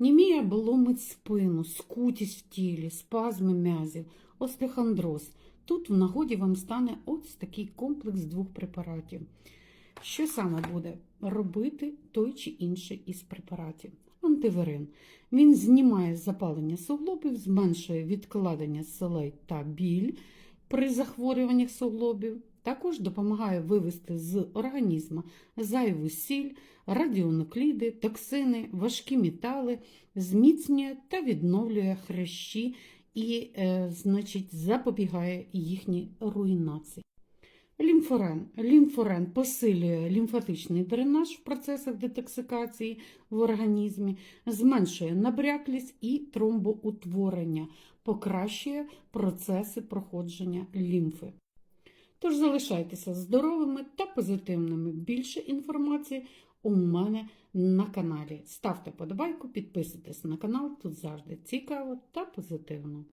Німія ломить спину, скутість в тілі, спазми м'язів, остеохондроз. Тут в нагоді вам стане ось такий комплекс двох препаратів. Що саме буде робити той чи інший із препаратів? Антиверин. Він знімає запалення суглобів, зменшує відкладення селей та біль при захворюваннях суглобів. Також допомагає вивести з організму зайву сіль, радіонукліди, токсини, важкі метали, зміцнює та відновлює хрящі і, е, значить, запобігає їхній руйнації. Лімфорен. Лімфорен посилює лімфатичний дренаж в процесах детоксикації в організмі, зменшує набряклість і тромбоутворення, покращує процеси проходження лімфи. Тож залишайтеся здоровими та позитивними. Більше інформації у мене на каналі. Ставте подобайку, підписуйтесь на канал, тут завжди цікаво та позитивно.